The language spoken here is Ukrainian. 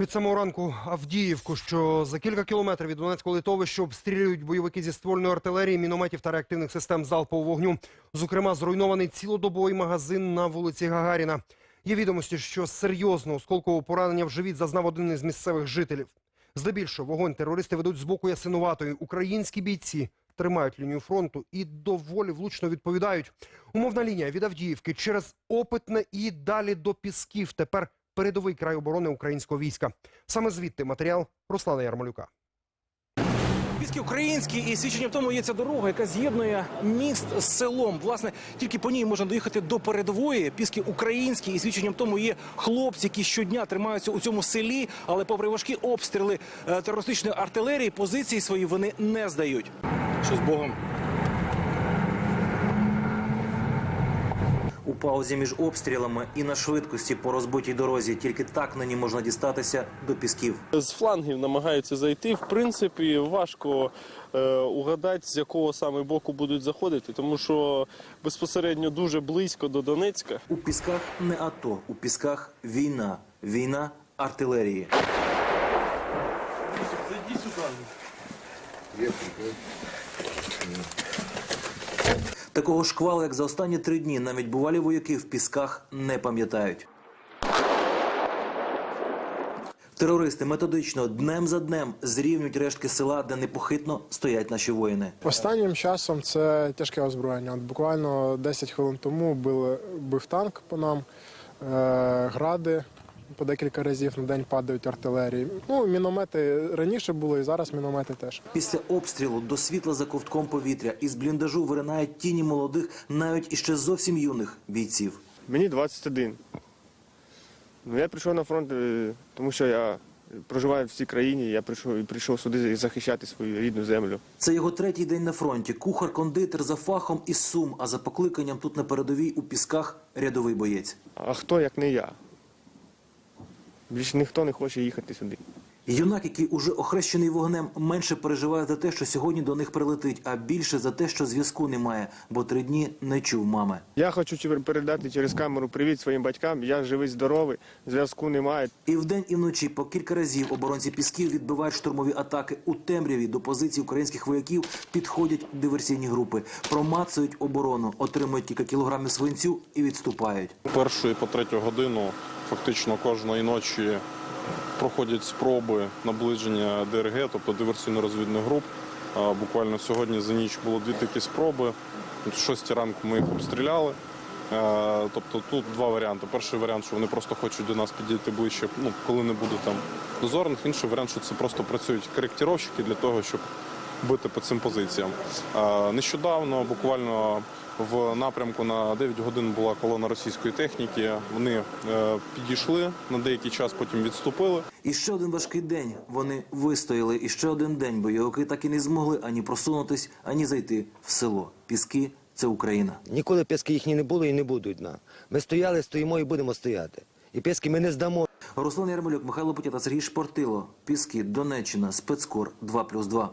Від самого ранку Авдіївку, що за кілька кілометрів від Донецького литовища обстрілюють бойовики зі ствольної артилерії, мінометів та реактивних систем залпового вогню. Зокрема, зруйнований цілодобовий магазин на вулиці Гагаріна. Є відомості, що серйозно осколкового поранення в живіт зазнав один із місцевих жителів. Здебільшого вогонь терористи ведуть з боку Ясинуватої. Українські бійці тримають лінію фронту і доволі влучно відповідають. Умовна лінія від Авдіївки через Опитне і далі до Пісків. Тепер передовий край оборони українського війська. Саме звідти матеріал Руслана Ярмолюка. Піски українські, і свідченням тому є ця дорога, яка з'єднує міст з селом. Власне, тільки по ній можна доїхати до передової. Піски українські, і свідченням тому є хлопці, які щодня тримаються у цьому селі, але попри важкі обстріли е, терористичної артилерії, позиції свої вони не здають. Що з Богом? Паузі між обстрілами і на швидкості по розбитій дорозі тільки так нині можна дістатися до пісків. З флангів намагаються зайти. В принципі, важко е, угадати, з якого саме боку будуть заходити, тому що безпосередньо дуже близько до Донецька. У пісках не АТО, у пісках війна. Війна артилерії. Такого шквалу, як за останні три дні, навіть бувалі вояки в пісках не пам'ятають. Терористи методично днем за днем зрівнюють рештки села, де непохитно стоять наші воїни. Останнім часом це тяжке озброєння. От буквально 10 хвилин тому били, бив танк по нам, е, гради по декілька разів на день падають артилерії. Ну, міномети раніше були, і зараз міномети теж. Після обстрілу до світла за ковтком повітря із бліндажу виринають тіні молодих, навіть іще зовсім юних бійців. Мені 21. Ну, я прийшов на фронт, е, тому що я проживаю в цій країні. Я прийшов і прийшов сюди захищати свою рідну землю. Це його третій день на фронті. Кухар-кондитер за фахом із Сум, а за покликанням тут на передовій у пісках рядовий боєць. А хто як не я? Більше ніхто не хоче їхати сюди. Юнак, який уже охрещений вогнем, менше переживає за те, що сьогодні до них прилетить, а більше за те, що зв'язку немає, бо три дні не чув мами. Я хочу передати через камеру привіт своїм батькам. Я живий, здоровий, зв'язку немає. І вдень, і вночі по кілька разів оборонці пісків відбивають штурмові атаки у темряві. До позицій українських вояків підходять диверсійні групи, промацують оборону, отримують кілька кілограмів свинцю і відступають. першої по третю годину фактично кожної ночі проходять спроби наближення ДРГ, тобто диверсійно-розвідних груп. Буквально сьогодні за ніч було дві такі спроби. О 6 ранку ми їх обстріляли. Тобто тут два варіанти. Перший варіант, що вони просто хочуть до нас підійти ближче, ну коли не буде там дозорних. Інший варіант, що це просто працюють коректіровщики для того, щоб бити по цим позиціям. Е, Нещодавно, буквально в напрямку на 9 годин була колона російської техніки. Вони е, підійшли на деякий час, потім відступили. І ще один важкий день вони вистояли. І ще один день бойовики так і не змогли ані просунутись, ані зайти в село. Піски це Україна. Ніколи піски їхні не було і не будуть. На. Ми стояли, стоїмо і будемо стояти. І піски ми не здамо. Руслан Ярмолюк, Михайло Путята, Сергій Шпортило. Піски, Донеччина, спецкор 2+,2.